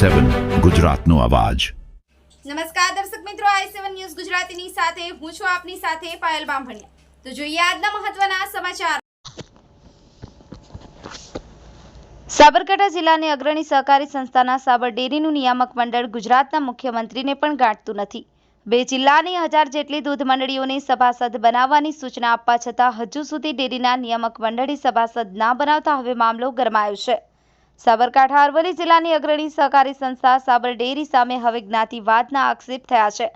સેવન ગુજરાતનો અવાજ. નમસ્કાર દર્શક મિત્રો, આઈ સેવન ન્યૂઝ ગુજરાતીની સાથે હું છું આપની સાથે પાયલ બામભણિયા. તો જોઈએ આજના મહત્વના સમાચાર. સાબરકાંઠા જિલ્લાની અગ્રણી સહકારી સંસ્થાના સાબર ડેરીનું નિયામક મંડળ ગુજરાતના મુખ્યમંત્રીને પણ ગાંઠતું નથી. બે જિલ્લાની હજાર જેટલી દૂધ મંડળીઓને સભાસદ બનાવવાની સૂચના આપવા છતાં હજુ સુધી ડેરીના નિયામક મંડળી સભાસદ ના બનાવતા હવે મામલો ગરમાયો છે. સાબરકાંઠા અરવલ્લી જિલ્લાની અગ્રણી સહકારી સંસ્થા સાબર ડેરી સામે હવે જ્ઞાતિવાદના આક્ષેપ થયા છે.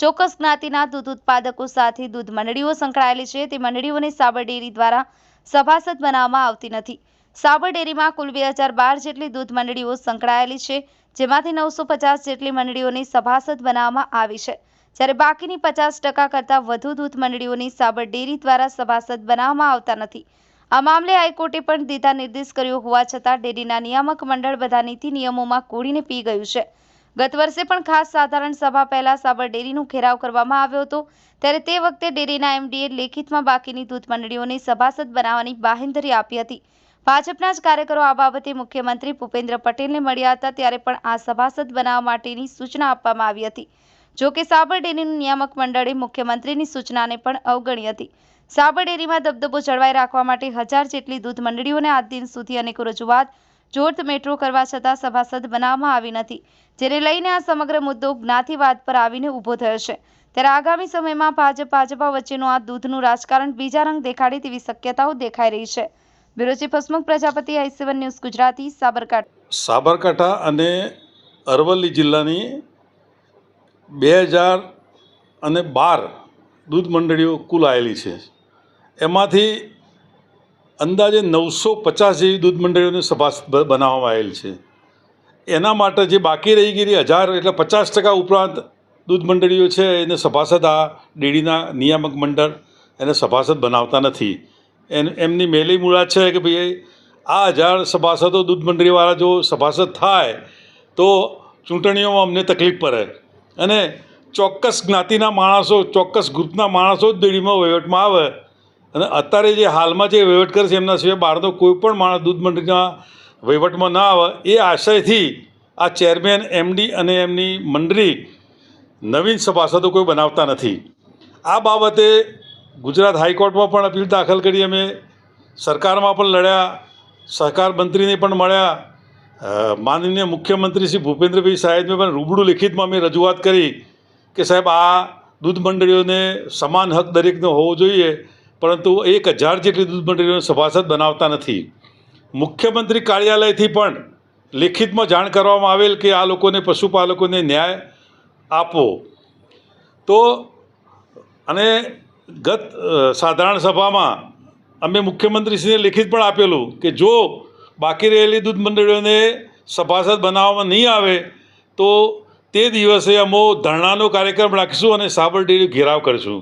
ચોક્કસ જ્ઞાતિના દૂધ ઉત્પાદકો સાથે દૂધ મંડળીઓ સંકળાયેલી છે. તે મંડળીઓને સાબર ડેરી દ્વારા સભાસદ બનાવવામાં આવતી નથી. સાબર ડેરીમાં કુલ બે હજાર બાર જેટલી દૂધ મંડળીઓ સંકળાયેલી છે, જેમાંથી નવસો પચાસ જેટલી મંડળીઓને સભાસદ બનાવવામાં આવી છે. જ્યારે બાકીની પચાસ ટકા કરતાં વધુ દૂધ મંડળીઓની સાબર ડેરી દ્વારા સભાસદ બનાવવામાં આવતા નથી. આ મામલે હાઈકોર્ટે પણ દીધા નિર્દેશ કર્યો હોવા છતાં ડેરીના નિયામક મંડળ બધા નીતિ નિયમોમાં કોડીને પી ગયું છે. ગત વર્ષે પણ ખાસ સાધારણ સભા પહેલા સાબર ડેરીનો ઘેરાવ કરવામાં આવ્યો હતો. ત્યારે તે વખતે ડેરીના એમડીએ લેખિતમાં બાકીની દૂધ મંડળીઓને સભાસદ બનાવવાની બાહેંધરી આપી હતી. ભાજપના જ કાર્યકરો આ બાબતે મુખ્યમંત્રી ભૂપેન્દ્ર પટેલને મળ્યા હતા ત્યારે પણ આ સભાસદ બનાવવા માટેની સૂચના આપવામાં આવી હતી. જો કે સાબર નિયામક મંડળે મુખ્યમંત્રીની સૂચનાને પણ અવગણી હતી. સાબર ડેરીમાં દબદબો જળવાઈ રાખવા માટે હજાર જેટલી દૂધ મંડળીઓને આજ દિન સુધી અનેકો રજૂઆત જોર્થ મેટ્રો કરવા છતાં સભાસદ બનાવવામાં આવી નથી, જેને લઈને આ સમગ્ર મુદ્દો જ્ઞાતિવાદ પર આવીને ઊભો થયો છે. ત્યારે આગામી સમયમાં ભાજપ, ભાજપા વચ્ચેનું આ દૂધનું રાજકારણ બીજા રંગ દેખાડે તેવી શક્યતાઓ દેખાઈ રહી છે. Bureau chief Hasmukh, Prajapati I seven news Gujarati, Sabarkantha. Sabarkantha અને અરવલ્લી જિલ્લાની બે હજાર અને બાર દૂધ મંડળીઓ કુલ આવેલી છે. એમાંથી અંદાજે નવસો પચાસ જેવી દૂધ મંડળીઓને સભાસદ બનાવવામાં આવેલ છે. એના માટે જે બાકી રહી ગયેલી હજાર એટલે પચાસ ટકા ઉપરાંત દૂધ મંડળીઓ છે, એને સભાસદ આ ડેરીના નિયામક મંડળ એને સભાસદ બનાવતા નથી. એન, એમની મેલી મુરાદ છે કે ભાઈ આ હજાર સભાસદો દૂધ મંડળીવાળા જો સભાસદ થાય તો ચૂંટણીઓમાં અમને તકલીફ પડે. અને ચોક્કસ જ્ઞાતિના માણસો, ચોક્કસ ગ્રુપના માણસો જ ડેરીમાં વહીવટમાં આવે. અને અત્યારે જે હાલમાં જે વહીવટ કરે છે, એમના સિવાય બહારનો કોઈ પણ માણસ દૂધ મંડળીના વહીવટમાં ના આવે. એ આશયથી આ ચેરમેન, એમડી અને એમની મંડળી નવીન સભાસદો કોઈ બનાવતા નથી. આ બાબતે ગુજરાત હાઈકોર્ટમાં પણ અપીલ દાખલ કરી. અમે સરકારમાં પણ લડ્યા, સહકાર મંત્રીને પણ મળ્યા. માનનીય મુખ્યમંત્રી શ્રી ભૂપેન્દ્રભાઈ સાહેબને પણ રૂબરૂ લિખિતમાં મેં રજૂઆત કરી કે સાહેબ, આ દૂધ મંડળીઓને સમાન હક દરેકનો હોવો જોઈએ, પરંતુ એક હજાર જેટલી દૂધ મંડળીઓને સભાસદ બનાવતા નથી. મુખ્યમંત્રી કાર્યાલયથી પણ લેખિતમાં જાણ કરવામાં આવેલ કે આ લોકોને પશુપાલકોને ન્યાય આપવો. તો, અને ગત સાધારણ સભામાં અમે મુખ્યમંત્રીશ્રીને લેખિત પણ આપેલું કે જો બાકી રહેલી દૂધ મંડળીઓને સભાસદ બનાવવામાં નહીં આવે, તો તે દિવસે અમો ધરણાનો કાર્યક્રમ રાખીશું અને સાબર ડેરી ઘેરાવ કરીશું.